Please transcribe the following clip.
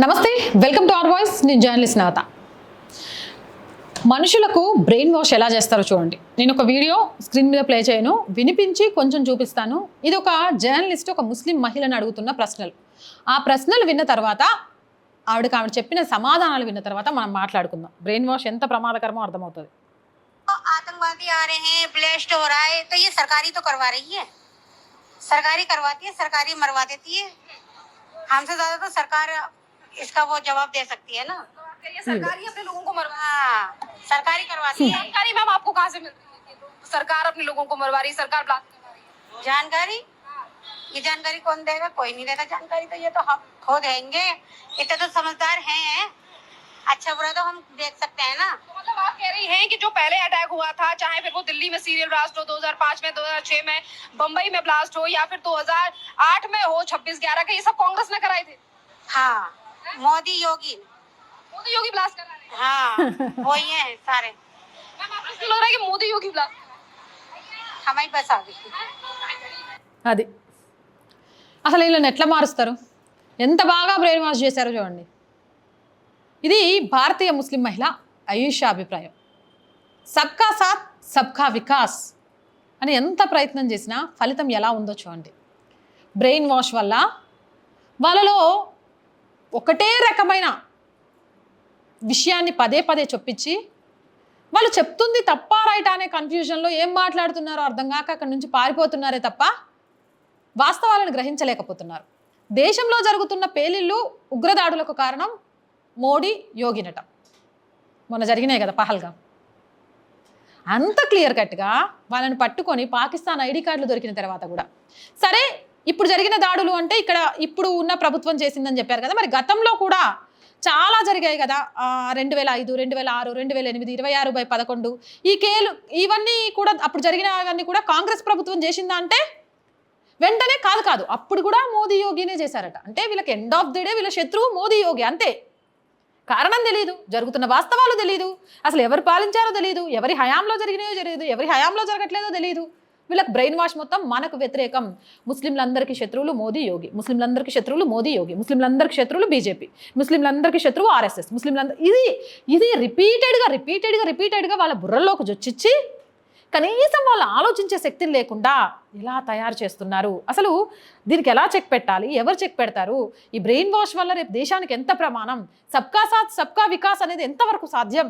నమస్తే welcome to our voice నేను journalist నవత మనుషులకు బ్రెయిన్ వాష్ ఎలా చేస్తారో చూడండి నేను ఒక వీడియో స్క్రీన్ మీద ప్లే చేయను వినిపించి కొంచెం చూపిస్తాను ఇది ఒక జర్నలిస్ట్ ఒక ముస్లిం మహిళను అడుగుతున్న ప్రశ్నలు ఆ ప్రశ్నలు విన్న తర్వాత ఆవిడకి ఆవిడ చెప్పిన సమాధానాలు విన్న తర్వాత మనం మాట్లాడుకుందాం బ్రెయిన్ వాష్ ఎంత ప్రమాదకరమో అర్థమవుతుంది तो आतंकवादी आ रहे हैं ब्लेस्ट हो रहा है तो ये सरकारी तो करवा रही है सरकारी करवाती है सरकारी मरवा देती है हमसे ज्यादा तो सरकार इसका वो जवाब दे सकती है ना? ये सरकार ही अपने लोगों को मरवा? सरकारी करवाती है जानकारी मैम आपको कहाँ से मिल रही है तो सरकार अपने लोगों को मरवा रही है सरकार ब्लास्ट करवा रही है। जानकारी? ये जानकारी कौन देगा? कोई नहीं देगा जानकारी तो ये तो हम खुद देंगे। इतने तो समझदार हैं। अच्छा बुरा तो हम देख सकते हैं ना। तो मतलब आप कह रही हैं कि जो पहले अटैक हुआ था चाहे फिर वो दिल्ली में सीरियल ब्लास्ट हो 2005 में 2006 में बम्बई में ब्लास्ट हो या फिर 2008 में हो 26 11 का ये सब कांग्रेस ने कराए थे। हाँ। मोदी योगी मोदी योगी ब्लास्ट करा रहे हैं हाँ वही है सारे मैम आपको इसलिए लग रहा है कि मोदी योगी ब्लास्ट हमारी बस आ गई అది అసలు వీళ్ళని ఎట్లా మారుస్తారు ఎంత బాగా బ్రెయిన్ వాష్ చేశారో చూడండి ఇది భారతీయ ముస్లిం మహిళ ఆయుషా అభిప్రాయం సబ్కా సాత్ సబ్కా వికాస్ అని ఎంత ప్రయత్నం చేసినా ఫలితం ఎలా ఉందో చూడండి బ్రెయిన్ వాష్ వల్ల వాళ్ళలో ఒకటే రకమైన విషయాన్ని పదే పదే చొప్పించి వాళ్ళు చెప్తుంది తప్ప రైట్ అనే కన్ఫ్యూజన్లో ఏం మాట్లాడుతున్నారో అర్థం కాక అక్కడి నుంచి పారిపోతున్నారే తప్ప వాస్తవాలను గ్రహించలేకపోతున్నారు. దేశంలో జరుగుతున్న పేలిళ్ళు ఉగ్రదాడులకు కారణం మోడీ యోగినట. మొన్న జరిగినాయి కదా పహల్గా. అంత క్లియర్ కట్గా వాళ్ళని పట్టుకొని పాకిస్తాన్ ఐడి కార్డులు దొరికిన తర్వాత కూడా. సరే ఇప్పుడు జరిగిన దాడులు అంటే ఇక్కడ ఇప్పుడు ఉన్న ప్రభుత్వం చేసిందని చెప్పారు కదా. మరి గతంలో కూడా చాలా జరిగాయి కదా. రెండు వేల ఐదు రెండు వేల ఆరు రెండు వేల ఎనిమిది ఇరవై ఆరు బై పదకొండు. ఈ కేలు ఇవన్నీ కూడా అప్పుడు జరిగిన అవన్నీ కూడా కాంగ్రెస్ ప్రభుత్వం చేసిందా అంటే వెంటనే కాదు కాదు. అప్పుడు కూడా మోదీ యోగినే చేశారట. అంటే వీళ్ళకి ఎండ్ ఆఫ్ ది డే వీళ్ళ శత్రువు మోదీ యోగి అంతే. కారణం తెలియదు జరుగుతున్న వాస్తవాలు తెలియదు అసలు ఎవరు పాలించారో తెలియదు ఎవరి హయాంలో జరిగినాయో తెలియదు ఎవరి హయాంలో జరగట్లేదో తెలియదు వీళ్ళకి బ్రెయిన్ వాష్ మొత్తం మనకు వ్యతిరేకం. ముస్లింలందరికీ శత్రువులు మోదీ యోగి. ముస్లింలందరికీ శత్రువులు మోదీ యోగి. ముస్లింలందరికీ శత్రువులు బీజేపీ. ముస్లింలందరికీ శత్రువు ఆర్ఎస్ఎస్. ముస్లింలందరూ ఇది ఇది రిపీటెడ్గా రిపీటెడ్గా రిపీటెడ్గా వాళ్ళ బుర్రలోకి జొచ్చిచ్చి కనీసం వాళ్ళు ఆలోచించే శక్తిని లేకుండా ఎలా తయారు చేస్తున్నారు. అసలు దీనికి ఎలా చెక్ పెట్టాలి? ఎవరు చెక్ పెడతారు? ఈ బ్రెయిన్ వాష్ వల్ల రేపు దేశానికి ఎంత ప్రమాణం? సబ్కా సాత్ సబ్కా వికాస్ అనేది ఎంతవరకు సాధ్యం?